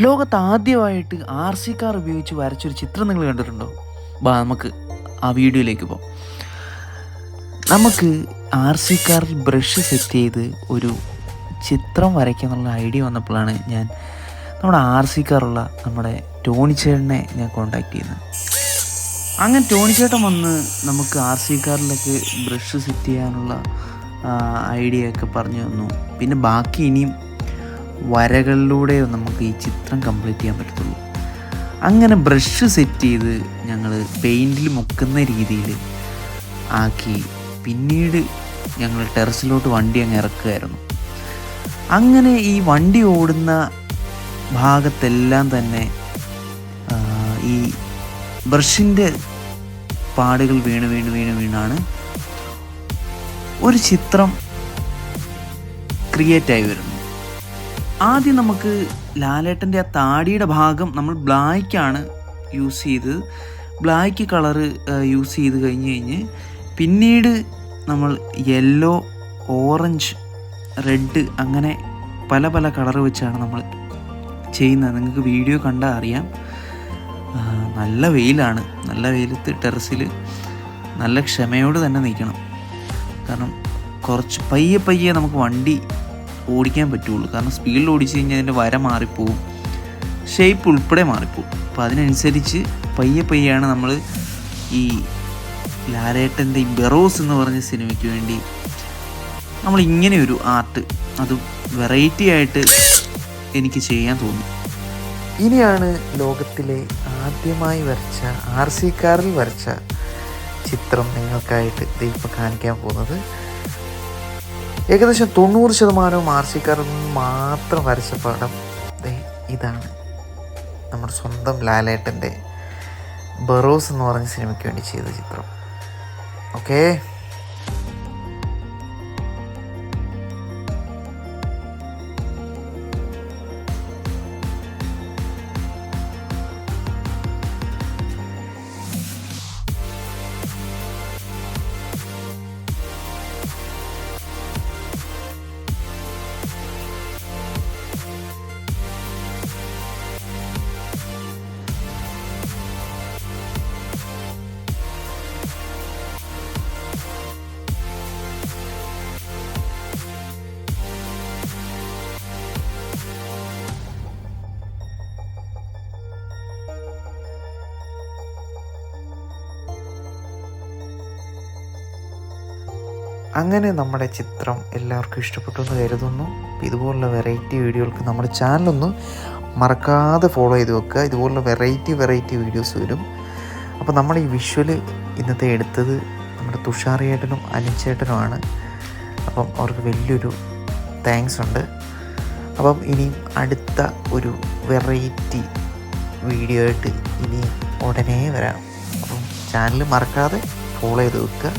ലോകത്ത് ആദ്യമായിട്ട് R C car ഉപയോഗിച്ച് വരച്ചൊരു ചിത്രം നിങ്ങൾ കണ്ടിട്ടുണ്ടോ? ബാ നമുക്ക് ആ വീഡിയോയിലേക്ക് പോകാം. നമുക്ക് ആർ സി കാറിൽ ബ്രഷ് സെറ്റ് ചെയ്ത് ഒരു ചിത്രം വരയ്ക്കാന്നുള്ള ഐഡിയ വന്നപ്പോഴാണ് ഞാൻ നമ്മുടെ ആർ സി കാറുള്ള നമ്മുടെ ടോണി ചേട്ടനെ ഞാൻ കോണ്ടാക്ട് ചെയ്യുന്നത്. അങ്ങനെ ടോണി ചേട്ടൻ വന്ന് നമുക്ക് ആർ സി കാറിലൊക്കെ ബ്രഷ് സെറ്റ് ചെയ്യാനുള്ള ഐഡിയ ഒക്കെ പറഞ്ഞു തന്നു. പിന്നെ ബാക്കി ഇനിയും വരകളിലൂടെ നമുക്ക് ഈ ചിത്രം കംപ്ലീറ്റ് ചെയ്യാൻ പറ്റത്തുള്ളൂ. അങ്ങനെ ബ്രഷ് സെറ്റ് ചെയ്ത് ഞങ്ങൾ പെയിന്റിൽ മുക്കുന്ന രീതിയിൽ ആക്കി പിന്നീട് ഞങ്ങൾ ടെറസിലോട്ട് വണ്ടി അങ്ങ് ഇറക്കുമായിരുന്നു അങ്ങനെ ഈ വണ്ടി ഓടുന്ന ഭാഗത്തെല്ലാം തന്നെ ഈ ബ്രഷിന്റെ പാടുകൾ വീണ് വീണ് വീണ് വീണാണ് ഒരു ചിത്രം ക്രിയേറ്റായി വരുന്നു ആദ്യം നമുക്ക് ലാലേട്ടന്റെ ആ താടിയുടെ ഭാഗം നമ്മൾ ബ്ലാക്കാണ് യൂസ് ചെയ്ത് ബ്ലാക്ക് കളറ് യൂസ് ചെയ്ത് കഴിഞ്ഞ് കഴിഞ്ഞ് പിന്നീട് നമ്മൾ യെല്ലോ ഓറഞ്ച് റെഡ് അങ്ങനെ പല പല കളർ വെച്ചാണ് നമ്മൾ ചെയ്യുന്നത്. നിങ്ങൾക്ക് വീഡിയോ കണ്ടാൽ അറിയാം. നല്ല വെയിലാണ്. നല്ല വെയിലത്ത് ടെറസിൽ നല്ല ക്ഷമയോട് തന്നെ നിൽക്കണം. കാരണം കുറച്ച് പയ്യെ പയ്യെ നമുക്ക് വണ്ടി ഓടിക്കാൻ പറ്റുള്ളൂ. കാരണം സ്പീഡിൽ ഓടിച്ചു കഴിഞ്ഞാൽ അതിന്റെ വര മാറിപ്പോവും. ഷേപ്പ് ഉൾപ്പെടെ മാറിപ്പോവും. അപ്പോൾ അതിനനുസരിച്ച് പയ്യെ പയ്യാണ് നമ്മൾ ഈ ലാലേട്ടന്റെ ഈ ബെറോസ് എന്ന് പറഞ്ഞ സിനിമയ്ക്ക് വേണ്ടി നമ്മൾ ഇങ്ങനെ ഒരു ആർട്ട് അത് വെറൈറ്റി ആയിട്ട് എനിക്ക് ചെയ്യാൻ തോന്നി. ഇനിയാണ് ലോകത്തിലെ ആദ്യമായി വരച്ച ആർ സി കാറിൽ വരച്ച ചിത്രം നിങ്ങൾക്കായിട്ട് ഇതിപ്പോൾ കാണിക്കാൻ പോകുന്നത്. ഏകദേശം തൊണ്ണൂറ് ശതമാനവും ആർ സി കാറിൽ നിന്ന് മാത്രം വരച്ച പടം ഇതാണ്. നമ്മുടെ സ്വന്തം ലാലേട്ടന്റെ ബറോസ് എന്ന് പറഞ്ഞ സിനിമയ്ക്ക് വേണ്ടി ചെയ്ത ചിത്രം. ഓക്കേ? അങ്ങനെ നമ്മുടെ ചിത്രം എല്ലാവർക്കും ഇഷ്ടപ്പെട്ടു എന്ന് കരുതുന്നു. ഇതുപോലുള്ള വെറൈറ്റി വീഡിയോകൾക്ക് നമ്മുടെ ചാനലൊന്ന് മറക്കാതെ ഫോളോ ചെയ്ത് വെക്കുക. ഇതുപോലുള്ള വെറൈറ്റി വെറൈറ്റി വീഡിയോസ് വരും. അപ്പോൾ നമ്മൾ ഈ വിഷ്വൽ ഇന്നത്തെ എടുത്തത് നമ്മുടെ തുഷാറിയേട്ടനും അനിച്ചേട്ടനുമാണ്. അപ്പം അവർക്ക് വലിയൊരു താങ്ക്സ് ഉണ്ട്. അപ്പം ഇനിയും അടുത്ത ഒരു വെറൈറ്റി വീഡിയോ ആയിട്ട് ഇനി ഉടനെ വരാം. അപ്പം ചാനൽ മറക്കാതെ ഫോളോ ചെയ്ത് വെക്കുക.